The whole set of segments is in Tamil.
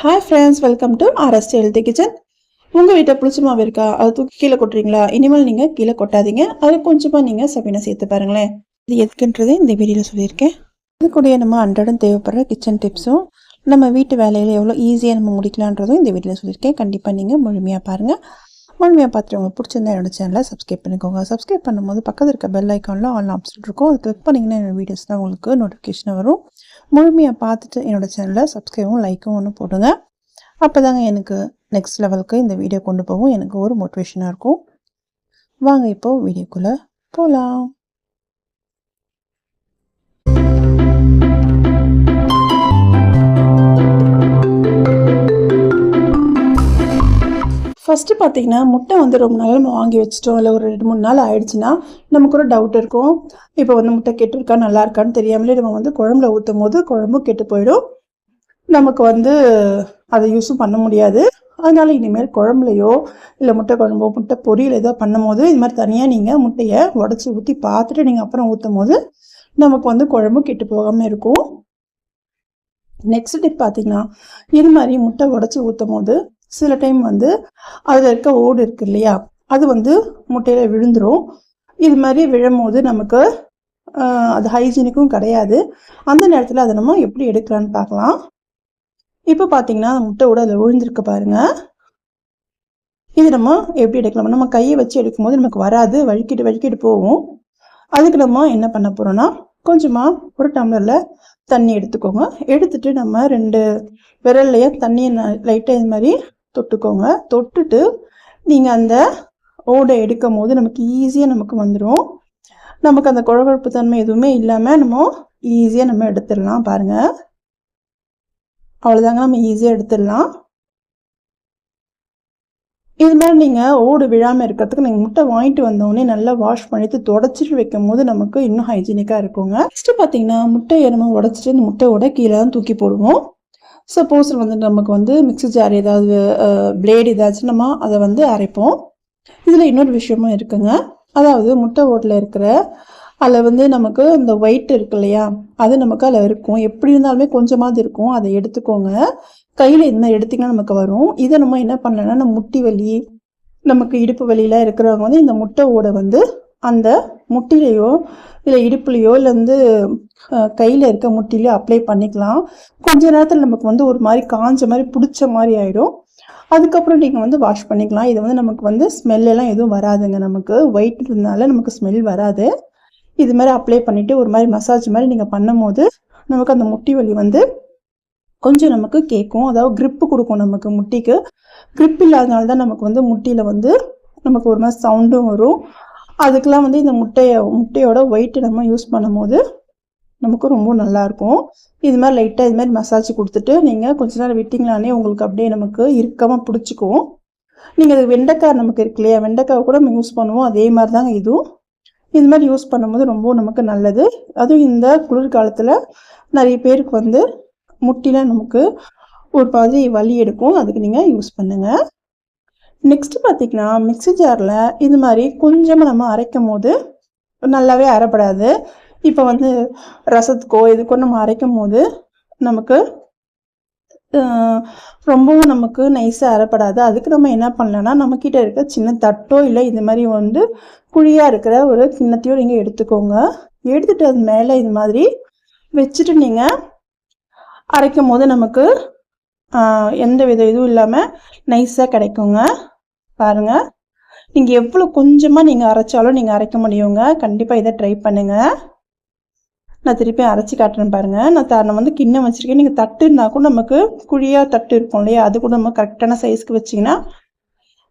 Hi friends welcome to RST healthy kitchen உங்கள் வீட்டை புளிச்ச மாவு இருக்கா? அது தூக்கி கீழே கொட்டுறீங்களா? இனிமேல் நீங்கள் கீழே கொட்டாதீங்க. அது கொஞ்சமாக நீங்கள் சபீனை சேர்த்து பாருங்களேன். இது எதுக்குன்றதே இந்த வீடியோவில் சொல்லியிருக்கேன். இது கூட நம்ம அன்றாடம் தேவைப்படுற கிச்சன் டிப்ஸும் நம்ம வீட்டு வேலையில் எவ்வளோ ஈஸியாக நம்ம முடிக்கலான்றதும் இந்த வீடியோவில் சொல்லியிருக்கேன். கண்டிப்பாக நீங்கள் முழுமையாக பாருங்கள் முழுமையாக பார்த்துட்டு உங்களுக்கு பிடிச்சிருந்தா என்னோட சேனலை சப்ஸ்கிரைப் பண்ணிக்கோங்க. சப்ஸ்கிரைப் பண்ணும்போது பக்கத்தில் இருக்க பெல் ஐக்கானில் ஆல் ஆப்ஷன் இருக்கும். அது கிளிக் பண்ணிங்கன்னா என்னோட வீடியோஸ்லாம் உங்களுக்கு நோட்டிஃபிகேஷன் வரும். முழுமையாக பார்த்துட்டு என்னோட சேனலை சப்ஸ்கிரைபும் லைக்கும் ஒன்று போடுங்க. அப்போ தாங்க எனக்கு நெக்ஸ்ட் லெவலுக்கு இந்த வீடியோ கொண்டு போகும். எனக்கு ஒரு மோட்டிவேஷனாக இருக்கும். வாங்க இப்போது வீடியோக்குள்ளே போகலாம் ஃபஸ்ட்டு பார்த்தீங்கன்னா முட்டை வந்து ரொம்ப நாள் நம்ம வாங்கி வச்சிட்டோம். இல்லை ஒரு ரெண்டு மூணு நாள் ஆயிடுச்சுன்னா நமக்கு ஒரு டவுட் இருக்கும். இப்போ வந்து முட்டை கெட்டு இருக்கா நல்லா இருக்கான்னு தெரியாமலே நம்ம வந்து குழம்புல ஊற்றும் போது குழம்பும் கெட்டு போயிடும். நமக்கு வந்து அதை யூஸும் பண்ண முடியாது. அதனால இனிமேல் குழம்புலையோ இல்லை முட்டை குழம்போ முட்டை பொரியல் ஏதோ பண்ணும் போது இது மாதிரி தனியாக நீங்கள் முட்டையை உடச்சி ஊற்றி பார்த்துட்டு நீங்கள் அப்புறம் ஊற்றும் போது நமக்கு வந்து குழம்பு கெட்டு போகாமல் இருக்கும். நெக்ஸ்ட் டிப் பார்த்தீங்கன்னா இது மாதிரி முட்டை உடச்சி ஊற்றும் போது சில டைம் வந்து அதில் இருக்க ஓடு இருக்கு இல்லையா? அது வந்து முட்டையில் விழுந்துடும் இது மாதிரி விழும்போது நமக்கு அது ஹைஜீனிக்கும் கிடையாது. அந்த நேரத்தில் அதை நம்ம எப்படி எடுக்கலான்னு பார்க்கலாம். இப்போ பார்த்தீங்கன்னா அந்த முட்டை கூட அதில் விழுந்திருக்கு பாருங்கள் இது நம்ம எப்படி எடுக்கலாம்? நம்ம கையை வச்சு எடுக்கும்போது நமக்கு வராது. வழுக்கிட்டு வழுக்கிட்டு போகும். அதுக்கு நம்ம என்ன பண்ண போகிறோன்னா கொஞ்சமாக ஒரு டம்ளரில் தண்ணி எடுத்துக்கோங்க. எடுத்துட்டு நம்ம ரெண்டு விரல்லையே தண்ணியை லைட்டாக இது மாதிரி தொட்டுக்கோங்க. தொட்டுட்டு நீங்கள் அந்த ஓடை எடுக்கும் போது நமக்கு ஈஸியாக நமக்கு வந்துடும் நமக்கு அந்த குழகுழப்பு தன்மை எதுவுமே இல்லாமல் நம்ம ஈஸியாக நம்ம எடுத்துடலாம் பாருங்கள் அவ்வளோதாங்க நம்ம ஈஸியாக எடுத்துடலாம். இது மாதிரி நீங்கள் ஓடு விழாமல் இருக்கிறதுக்கு நீங்கள் முட்டை வாங்கிட்டு வந்தோடனே நல்லா வாஷ் பண்ணிட்டு தொடச்சிட்டு வைக்கும் போது நமக்கு இன்னும் ஹைஜீனிக்காக இருக்குங்க. நெக்ஸ்ட்டு பார்த்தீங்கன்னா முட்டையை நம்ம உடச்சிட்டு இந்த முட்டையோட கீழே தான் தூக்கி போடுவோம். சப்போஸ் வந்து நமக்கு வந்து மிக்ஸி ஜார் ஏதாவது பிளேடு ஏதாச்சும் நம்ம அதை வந்து அரைப்போம். இதில் இன்னொரு விஷயமும் இருக்குங்க. அதாவது முட்டை ஓட்டில் இருக்கிற அதில் வந்து நமக்கு இந்த ஒயிட் இருக்கு இல்லையா? அது நமக்கு அதில் இருக்கும். எப்படி இருந்தாலுமே கொஞ்சமாவது இருக்கும். அதை எடுத்துக்கோங்க. கையில் என்ன எடுத்தீங்கன்னா நமக்கு வரும். இதை நம்ம என்ன பண்ணலன்னா நம்ம முட்டி வலி நமக்கு இடுப்பு வலியெலாம் இருக்கிறவங்க வந்து இந்த முட்டை ஓடை வந்து அந்த முட்டிலையோ இல்லை இடுப்புலையோ இல்லை வந்து கையில் இருக்க முட்டிலையோ அப்ளை பண்ணிக்கலாம். கொஞ்ச நேரத்தில் நமக்கு வந்து ஒரு மாதிரி காஞ்ச மாதிரி பிடிச்ச மாதிரி ஆயிடும். அதுக்கப்புறம் நீங்கள் வந்து வாஷ் பண்ணிக்கலாம். இது வந்து நமக்கு வந்து ஸ்மெல்லாம் எதுவும் வராதுங்க. நமக்கு ஒயிட் இருந்தனால நமக்கு ஸ்மெல் வராது. இது மாதிரி அப்ளை பண்ணிவிட்டு ஒரு மாதிரி மசாஜ் மாதிரி நீங்கள் பண்ணும்போது நமக்கு அந்த முட்டி வலி வந்து கொஞ்சம் நமக்கு கேட்கும். அதாவது க்ரிப்பு கொடுக்கும் நமக்கு முட்டிக்கு. க்ரிப் இல்லாதனால தான் நமக்கு வந்து முட்டியில் வந்து நமக்கு ஒரு மாதிரி சவுண்டும் வரும். அதுக்கெலாம் வந்து இந்த முட்டையை முட்டையோட ஒயிட்டு நம்ம யூஸ் பண்ணும்போது நமக்கு ரொம்ப நல்லாயிருக்கும். இது மாதிரி லைட்டாக இது மாதிரி மசாஜ் கொடுத்துட்டு நீங்கள் கொஞ்ச நேரம் விட்டிங்களானே உங்களுக்கு அப்படியே நமக்கு இறுக்கமாக பிடிச்சிக்கும். நீங்கள் அது வெண்டைக்காய் நமக்கு இருக்கு இல்லையா? வெண்டைக்காய் கூட நம்ம யூஸ் பண்ணுவோம். அதே மாதிரி தாங்க இதுவும். இது மாதிரி யூஸ் பண்ணும்போது ரொம்ப நமக்கு நல்லது. அதுவும் இந்த குளிர்காலத்தில் நிறைய பேருக்கு வந்து முட்டிலாம் நமக்கு ஒரு பாதி வலி எடுக்கும். அதுக்கு நீங்கள் யூஸ் பண்ணுங்கள் நெக்ஸ்ட்டு பார்த்தீங்கன்னா மிக்ஸி ஜாரில் இது மாதிரி கொஞ்சமாக நம்ம அரைக்கும் போது நல்லாவே அரைப்படாது. இப்போ வந்து ரசத்துக்கோ இதுக்கோ நம்ம அரைக்கும் போது நமக்கு ரொம்பவும் நமக்கு நைஸாக அரைப்படாது. அதுக்கு நம்ம என்ன பண்ணலான்னா நம்மக்கிட்ட இருக்க சின்ன தட்டோ இல்லை இது மாதிரி வந்து குழியாக இருக்கிற ஒரு கிண்ணத்தையோ நீங்கள் எடுத்துக்கோங்க. எடுத்துகிட்டு அது மேலே இது மாதிரி வச்சுட்டு நீங்கள் அரைக்கும் போது நமக்கு எந்த வித இதுவும் இல்லாமல் நைஸாக கிடைக்குங்க. பாருங்கள் நீங்கள் எவ்வளோ கொஞ்சமாக நீங்கள் அரைச்சாலும் நீங்கள் அரைக்க முடியுங்க. கண்டிப்பாக இதை ட்ரை பண்ணுங்கள் நான் திருப்பி அரைச்சி காட்டுறேன் பாருங்கள் நான் த நான் வந்து கிண்ணம் வச்சுருக்கேன். நீங்கள் தட்டுன்னா கூட நமக்கு குழியாக தட்டு இருக்கும் இல்லையா? அது கூட நம்ம கரெக்டான சைஸ்க்கு வச்சிங்கன்னா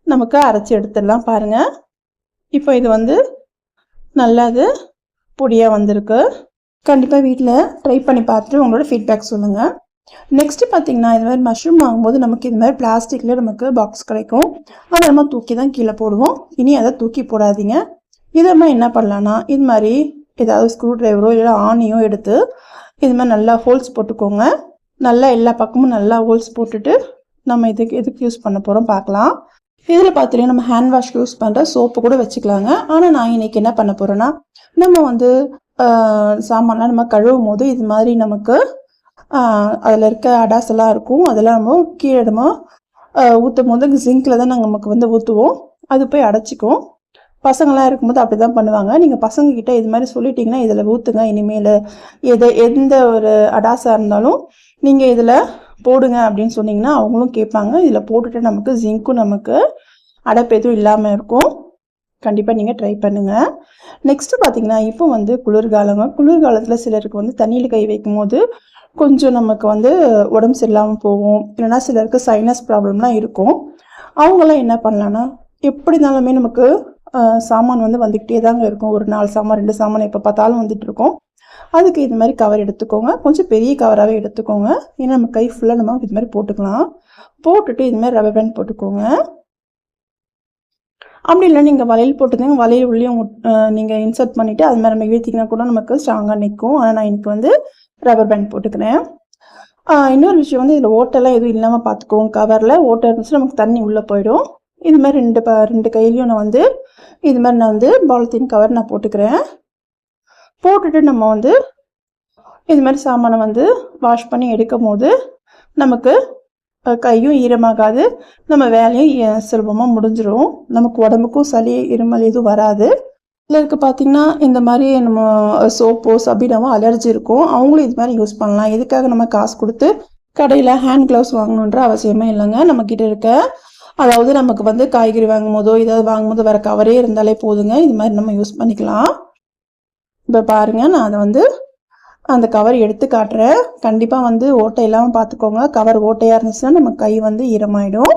நமக்கு அரைச்சி எடுத்துடலாம் பாருங்கள் இப்போ இது வந்து நல்லா இது பொடியாக வந்திருக்கு. கண்டிப்பாக வீட்டில் ட்ரை பண்ணி பார்த்துட்டு உங்களோட ஃபீட்பேக் சொல்லுங்கள் நெக்ஸ்ட்டு பார்த்தீங்கன்னா இது மாதிரி மஷ்ரூம் வாங்கும்போது நமக்கு இது மாதிரி பிளாஸ்டிக்கில் நமக்கு பாக்ஸ் கிடைக்கும். அதை நம்ம தூக்கி தான் கீழே போடுவோம். இனி அதை தூக்கி போடாதீங்க. இதை நம்ம என்ன பண்ணலான்னா இது மாதிரி ஏதாவது ஸ்க்ரூ டிரைவரோ இல்லை ஆணியோ எடுத்து இது மாதிரி நல்லா ஹோல்ஸ் போட்டுக்கோங்க. நல்லா எல்லா பக்கமும் நல்லா ஹோல்ஸ் போட்டுட்டு நம்ம இதுக்கு எதுக்கு யூஸ் பண்ண போகிறோம் பார்க்கலாம். இதில் பார்த்துட்டு நம்ம ஹேண்ட் வாஷ் யூஸ் பண்ணுற சோப்பு கூட வச்சுக்கலாங்க. ஆனால் நான் இன்னைக்கு என்ன பண்ண போகிறேன்னா நம்ம வந்து சாமான்லாம் நம்ம கழுவும் போது இது மாதிரி நமக்கு அதில் இருக்க அடாஸ் எல்லாம் இருக்கும். அதெல்லாம் நம்ம கீழே நம்ம ஊற்றும் போது ஜிங்கில் தான் நாங்கள் நமக்கு வந்து ஊற்றுவோம் அது போய் அடைச்சிக்கும் பசங்களாம் இருக்கும்போது அப்படி தான் பண்ணுவாங்க. நீங்கள் பசங்கக்கிட்ட இது மாதிரி சொல்லிட்டீங்கன்னா இதில் ஊற்றுங்க இனிமேல் எது எந்த ஒரு அடாஸாக இருந்தாலும் நீங்கள் இதில் போடுங்க அப்படின்னு சொன்னீங்கன்னா அவங்களும் கேட்பாங்க. இதில் போட்டுட்டு நமக்கு ஜிங்க்கும் நமக்கு அடைப்பு எதுவும் இல்லாமல் இருக்கும். கண்டிப்பாக நீங்கள் ட்ரை பண்ணுங்கள் நெக்ஸ்ட்டு பார்த்தீங்கன்னா இப்போ வந்து குளிர்காலங்க. குளிர்காலத்தில் சிலருக்கு வந்து தண்ணியில் கை வைக்கும் போது கொஞ்சம் நமக்கு வந்து உடம்பு சரியில்லாமல் போகும். இல்லைன்னா சிலருக்கு சைனஸ் ப்ராப்ளம்லாம் இருக்கும். அவங்களாம் என்ன பண்ணலான்னா எப்படி இருந்தாலுமே நமக்கு சாமான் வந்து வந்துக்கிட்டே தாங்க இருக்கும். ஒரு நாலு சாமான் ரெண்டு சாமான் எப்போ பார்த்தாலும் வந்துட்டு இருக்கும். அதுக்கு இது மாதிரி கவர் எடுத்துக்கோங்க. கொஞ்சம் பெரிய கவராகவே எடுத்துக்கோங்க. ஏன்னா நம்ம கை ஃபுல்லாக நம்ம இது மாதிரி போட்டுக்கலாம். போட்டுட்டு இது மாதிரி ரப்பர் பேண்ட் போட்டுக்கோங்க. அப்படி இல்லை நீங்கள் வளையல் போட்டுருந்தீங்க வளையல் உள்ளேயும் நீங்கள் இன்சர்ட் பண்ணிவிட்டு அது மாதிரி நம்ம இழுத்திங்கன்னா கூட நமக்கு ஸ்ட்ராங்காக நிற்கும். ஆனால் நான் எனக்கு வந்து ரப்பர் பேண்ட் போட்டுக்கிறேன் இன்னொரு விஷயம் வந்து இதில் ஓட்டெல்லாம் எதுவும் இல்லாமல் பார்த்துக்குவோம் கவரில் ஓட்டை இருந்துச்சு நமக்கு தண்ணி உள்ளே போயிடும். இது மாதிரி ரெண்டு ப ரெண்டு கையிலையும் நான் வந்து இது மாதிரி நான் வந்து பாலித்தீன் கவர் நான் போட்டுக்கிறேன். போட்டுட்டு நம்ம வந்து இது மாதிரி சாமானை வந்து வாஷ் பண்ணி எடுக்கும் போது நமக்கு கையும் ஈரமாகாது. நம்ம வேலையும் சுலபமாக முடிஞ்சிடும் நமக்கு உடம்புக்கும் சளி இருமல் எதுவும் வராது. சிலருக்கு பார்த்தீங்கன்னா இந்த மாதிரி நம்ம சோப்போ சபீனாவோ அலர்ஜி இருக்கும். அவங்களும் இது மாதிரி யூஸ் பண்ணலாம். எதுக்காக நம்ம காசு கொடுத்து கடையில் ஹேண்ட் க்ளவுஸ் வாங்கணுன்ற அவசியமே இல்லைங்க. நம்மக்கிட்ட இருக்க அதாவது நமக்கு வந்து காய்கறி வாங்கும் போதோ ஏதாவது வாங்கும் போதோ வேறு கவரே இருந்தாலே போதுங்க. இது மாதிரி நம்ம யூஸ் பண்ணிக்கலாம். இப்போ பாருங்க நான் அதை வந்து அந்த கவர் எடுத்து காட்டுறேன். கண்டிப்பாக வந்து ஓட்டை இல்லாமல் பார்த்துக்கோங்க. கவர் ஓட்டையாக இருந்துச்சுன்னா நம்ம கை வந்து ஈரமாயிடும்.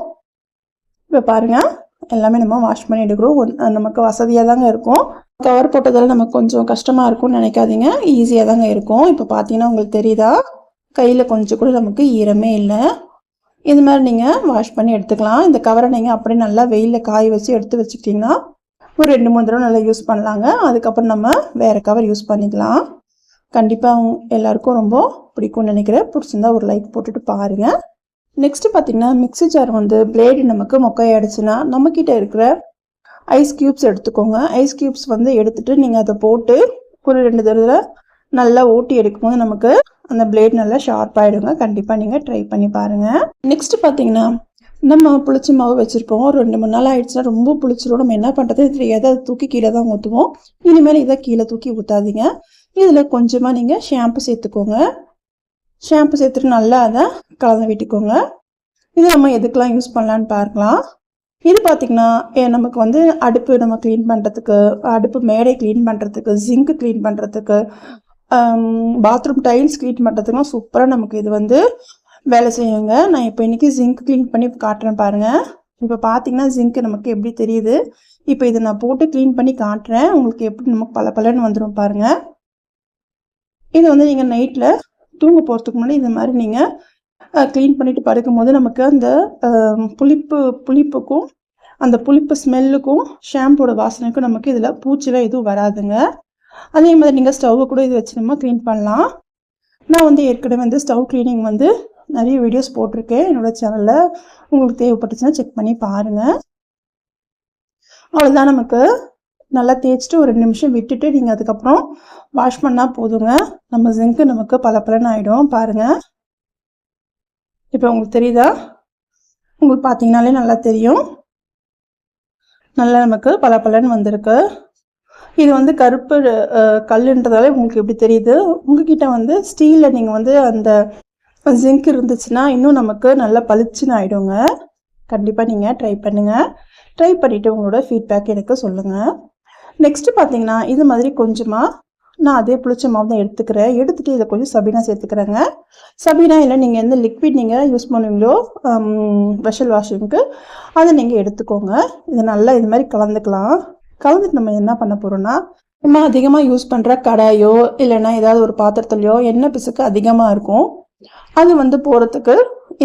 இப்போ பாருங்கள் எல்லாமே நம்ம வாஷ் பண்ணி எடுக்கிறோம். ஒன்- நமக்கு வசதியாக தாங்க இருக்கும். கவர் போட்டதால் நமக்கு கொஞ்சம் கஷ்டமாக இருக்கும்னு நினைக்காதீங்க. ஈஸியாக தாங்க இருக்கும். இப்போ பார்த்தீங்கன்னா உங்களுக்கு தெரியுதா? கையில் கொஞ்சம் கூட நமக்கு ஈரமே இல்லை. இது மாதிரி நீங்கள் வாஷ் பண்ணி எடுத்துக்கலாம். இந்த கவரை நீங்கள் அப்படியே நல்லா வெயிலில் காய வச்சு எடுத்து வச்சுக்கிட்டிங்கன்னா ஒரு ரெண்டு மூணு தடவை நல்லா யூஸ் பண்ணலாங்க. அதுக்கப்புறம் நம்ம வேறு கவர் யூஸ் பண்ணிக்கலாம். கண்டிப்பாக எல்லாருக்கும் ரொம்ப பிடிக்கும்னு நினைக்கிறேன். பிடிச்சிருந்தா ஒரு லைக் போட்டுட்டு பாருங்கள் நெக்ஸ்ட்டு பார்த்தீங்கன்னா மிக்ஸி ஜார் வந்து பிளேடு நமக்கு மொக்கையாயிடுச்சுன்னா நம்மக்கிட்ட இருக்கிற ஐஸ் க்யூப்ஸ் எடுத்துக்கோங்க. ஐஸ் க்யூப்ஸ் வந்து எடுத்துகிட்டு நீங்கள் அதை போட்டு ஒரு ரெண்டு தடவை நல்லா ஓட்டி எடுக்கும்போது நமக்கு அந்த பிளேட் நல்லா ஷார்ப் ஆகிடுங்க கண்டிப்பாக நீங்கள் ட்ரை பண்ணி பாருங்கள் நெக்ஸ்ட் பார்த்தீங்கன்னா நம்ம புளிச்ச மாவு வச்சுருப்போம். ஒரு ரெண்டு மூணு நாள் ஆயிடுச்சுன்னா ரொம்ப புளிச்சிரும் நம்ம என்ன பண்ணுறது தெரியாது. அதை தூக்கி கீழே தான் ஊற்றுவோம் இனிமேல் இதை கீழே தூக்கி ஊற்றாதீங்க இதில் கொஞ்சமாக நீங்கள் ஷாம்பு சேர்த்துக்கோங்க. ஷாம்பு சேர்த்துட்டு நல்லா அதை கலந்து விட்டுக்கோங்க. இது நம்ம எதுக்கெல்லாம் யூஸ் பண்ணலான்னு பார்க்கலாம். இது பார்த்திங்கன்னா நமக்கு வந்து அடுப்பு நம்ம க்ளீன் பண்ணுறதுக்கு அடுப்பு மேடை க்ளீன் பண்ணுறதுக்கு ஜிங்க்கு க்ளீன் பண்ணுறதுக்கு பாத்ரூம் டைல்ஸ் க்ளீன் பண்ணுறதுக்குலாம் சூப்பராக நமக்கு இது வந்து வேலை செய்யுங்க. நான் இப்போ இன்றைக்கி ஜிங்க் க்ளீன் பண்ணி காட்டுறேன் பாருங்கள் இப்போ பார்த்தீங்கன்னா ஜிங்க் நமக்கு எப்படி தெரியுது? இப்போ இதை நான் போட்டு க்ளீன் பண்ணி காட்டுறேன். உங்களுக்கு எப்படி நமக்கு பல பலன்னு வந்துடும் பாருங்கள் இது வந்து நீங்கள் நைட்டில் தூங்க போகிறதுக்கு முன்னாடி இந்த மாதிரி நீங்கள் க்ளீன் பண்ணிட்டு படுக்கும்போது நமக்கு அந்த புளிப்பு புளிப்புக்கும் அந்த புளிப்பு ஸ்மெல்லுக்கும் ஷாம்போட வாசனைக்கும் நமக்கு இதில் பூச்சிலாம் எதுவும் வராதுங்க. அதே மாதிரி நீங்கள் ஸ்டவ்வை கூட இது வச்சு நம்ம க்ளீன் பண்ணலாம். நான் வந்து ஏற்கனவே வந்து ஸ்டவ் க்ளீனிங் வந்து நிறைய வீடியோஸ் போட்டிருக்கேன். என்னோட சேனலில் உங்களுக்கு தேவைப்பட்டுச்சுன்னா செக் பண்ணி பாருங்கள் அவ்வளோதான் நமக்கு. நல்லா தேய்ச்சிட்டு ஒரு ரெண்டு நிமிஷம் விட்டுட்டு நீங்கள் அதுக்கப்புறம் வாஷ் பண்ணால் போதுங்க. நம்ம ஜிங்க்கு நமக்கு பல ஆகிடும் பாருங்கள் இப்போ உங்களுக்கு தெரியுதா? உங்களுக்கு பார்த்தீங்கனாலே நல்லா தெரியும். நல்லா நமக்கு பல வந்திருக்கு. இது வந்து கருப்பு அஹ், கல்லுன்றதால உங்களுக்கு எப்படி தெரியுது? உங்ககிட்ட வந்து ஸ்டீலில் நீங்கள் வந்து அந்த ஜிங்க் இருந்துச்சுன்னா இன்னும் நமக்கு நல்லா பளிச்சுன்னு ஆகிடுங்க கண்டிப்பாக நீங்கள் ட்ரை பண்ணுங்கள் ட்ரை பண்ணிவிட்டு உங்களோட ஃபீட்பேக் எனக்கு சொல்லுங்கள் நெக்ஸ்ட்டு பார்த்தீங்கன்னா இது மாதிரி கொஞ்சமாக நான் அதே புளிச்ச மாவு தான் எடுத்துக்கிறேன். எடுத்துகிட்டு இதை கொஞ்சம் சபீனா சேர்த்துக்கிறேங்க. சபீனா இல்லை நீங்கள் எந்த லிக்விட் நீங்கள் யூஸ் பண்ணுவீங்களோ வெஷல் வாஷிங்க்கு அதை நீங்கள் எடுத்துக்கோங்க. இதை நல்லா இது மாதிரி கலந்துக்கலாம். கலந்துட்டு நம்ம என்ன பண்ண போகிறோம்னா நம்ம அதிகமாக யூஸ் பண்ணுற கடாயோ இல்லைன்னா ஏதாவது ஒரு பாத்திரத்துலையோ எண்ணெய் பிசுக்கு அதிகமாக இருக்கும். அது வந்து போகிறதுக்கு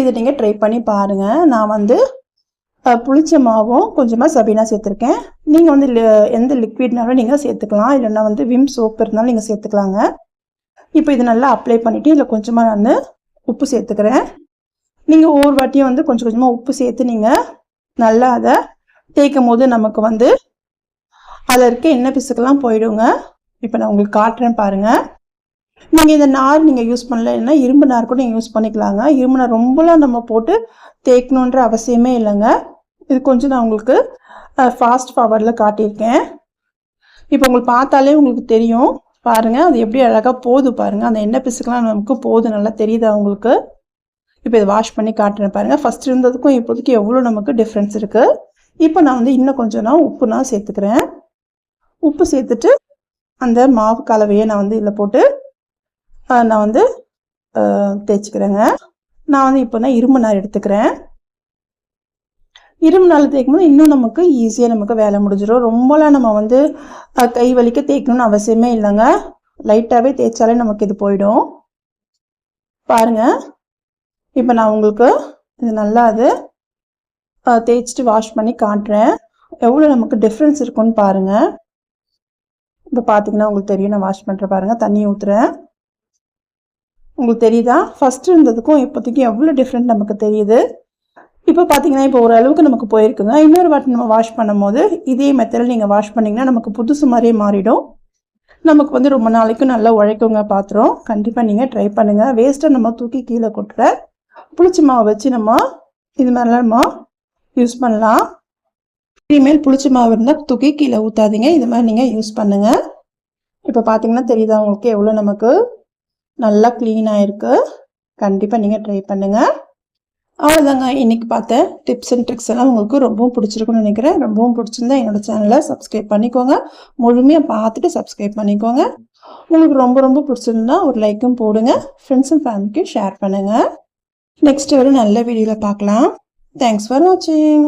இதை நீங்கள் ட்ரை பண்ணி பாருங்கள் நான் வந்து புளிச்ச மாவும் கொஞ்சமாக சபீனா சேர்த்துருக்கேன். நீங்கள் வந்து எந்த லிக்விட்னாலும் நீங்கள் சேர்த்துக்கலாம். இல்லைன்னா வந்து விம் சோப் இருந்தாலும் நீங்கள் சேர்த்துக்கலாங்க. இப்போ இது நல்லா அப்ளை பண்ணிவிட்டு இதில் கொஞ்சமாக நான் உப்பு சேர்த்துக்கிறேன். நீங்கள் ஒவ்வொரு வாட்டியும் வந்து கொஞ்சம் கொஞ்சமாக உப்பு சேர்த்து நீங்கள் நல்லா அதை தேய்க்கும் போது நமக்கு வந்து அதில் இருக்க எண்ணெய் பிசுக்கெல்லாம் போயிடுங்க. இப்போ நான் உங்களுக்கு காட்டுறேன் பாருங்கள் நீங்கள் இந்த நார் நீங்கள் யூஸ் பண்ணலைன்னா இரும்பு நார் கூட நீங்கள் யூஸ் பண்ணிக்கலாங்க. இரும்பு நார் ரொம்பலாம் நம்ம போட்டு தேய்க்கணுன்ற அவசியமே இல்லைங்க. இது கொஞ்சம் நான் உங்களுக்கு ஃபாஸ்ட் ஃபார்வர்டில் காட்டியிருக்கேன். இப்போ உங்களுக்கு பார்த்தாலே உங்களுக்கு தெரியும். பாருங்கள் அது எப்படி அழகாக போகுது பாருங்கள் அந்த எண்ணெய் பிசுக்கெலாம் நமக்கு போகுது. நல்லா தெரியுதா உங்களுக்கு? இப்போ இதை வாஷ் பண்ணி காட்டுறேன் பாருங்கள் ஃபஸ்ட் இருந்ததுக்கும் இப்போதைக்கு எவ்வளோ நமக்கு டிஃப்ரென்ஸ் இருக்குது இப்போ நான் வந்து இன்னும் கொஞ்சம் நான் உப்பு நான் சேர்த்துக்கிறேன். உப்பு சேர்த்துட்டு அந்த மாவு கலவையை நான் வந்து இதில் போட்டு நான் வந்து தேய்ச்சிக்கிறேங்க. நான் வந்து இப்போ நான் இரும்பு நார் எடுத்துக்கிறேன். இரும்பு நாள் தேய்க்கும் போது இன்னும் நமக்கு ஈஸியாக நமக்கு வேலை முடிஞ்சிடும் ரொம்பலாம் நம்ம வந்து கை வலிக்க தேய்க்கணும்னு அவசியமே இல்லைங்க. லைட்டாகவே தேய்ச்சாலே நமக்கு இது போயிடும். பாருங்க. இப்போ நான் உங்களுக்கு இது நல்லா அது தேய்ச்சிட்டு வாஷ் பண்ணி காட்டுறேன். எவ்வளோ நமக்கு டிஃப்ரென்ஸ் இருக்குன்னு பாருங்கள் இப்போ பார்த்தீங்கன்னா உங்களுக்கு தெரியும். நான் வாஷ் பண்ணுற பாருங்கள் தண்ணி ஊற்றுறேன் உங்களுக்கு தெரியுதா? ஃபஸ்ட்டு இருந்ததுக்கும் இப்போதைக்கும் எவ்வளோ டிஃப்ரெண்ட் நமக்கு தெரியுது? இப்போ பார்த்தீங்கன்னா இப்போ ஓரளவுக்கு நமக்கு போயிருக்குங்க. இன்னொரு வாட்டி நம்ம வாஷ் பண்ணும்போது இதே மெத்தடில் நீங்கள் வாஷ் பண்ணிங்கன்னா நமக்கு புதுசு மாதிரியே மாறிடும். நமக்கு வந்து ரொம்ப நாளைக்கு நல்லா உழைக்குங்க பாத்திரம். கண்டிப்பாக நீங்கள் ட்ரை பண்ணுங்கள் வேஸ்ட்டை நம்ம தூக்கி கீழே கொட்டுற புளிச்ச மாவை வச்சு நம்ம இது மாதிரிலாம் நம்ம யூஸ் பண்ணலாம். இனிமேல் புளிச்ச மாவு இருந்தால் தூக்கி கீழே ஊற்றாதீங்க இது மாதிரி நீங்கள் யூஸ் பண்ணுங்கள் இப்போ பார்த்தீங்கன்னா தெரியுதா உங்களுக்கு எவ்வளோ நமக்கு நல்லா க்ளீனாக இருக்குது கண்டிப்பாக நீங்கள் ட்ரை பண்ணுங்கள் அவ்வளோதாங்க இன்னைக்கு பார்த்த டிப்ஸ் அண்ட் ட்ரிக்ஸ் எல்லாம் உங்களுக்கு ரொம்பவும் பிடிச்சிருக்குன்னு நினைக்கிறேன். ரொம்பவும் பிடிச்சிருந்தா என்னோட சேனலை சப்ஸ்கிரைப் பண்ணிக்கோங்க. முழுமையாக பார்த்துட்டு சப்ஸ்கிரைப் பண்ணிக்கோங்க. உங்களுக்கு ரொம்ப ரொம்ப பிடிச்சிருந்தா ஒரு லைக்கும் போடுங்க. ஃப்ரெண்ட்ஸ் அண்ட் ஃபேமிலிக்கு ஷேர் பண்ணுங்கள் நெக்ஸ்ட் ஒரு நல்ல வீடியோவில் பார்க்கலாம். தேங்க்ஸ் ஃபார் வாட்சிங்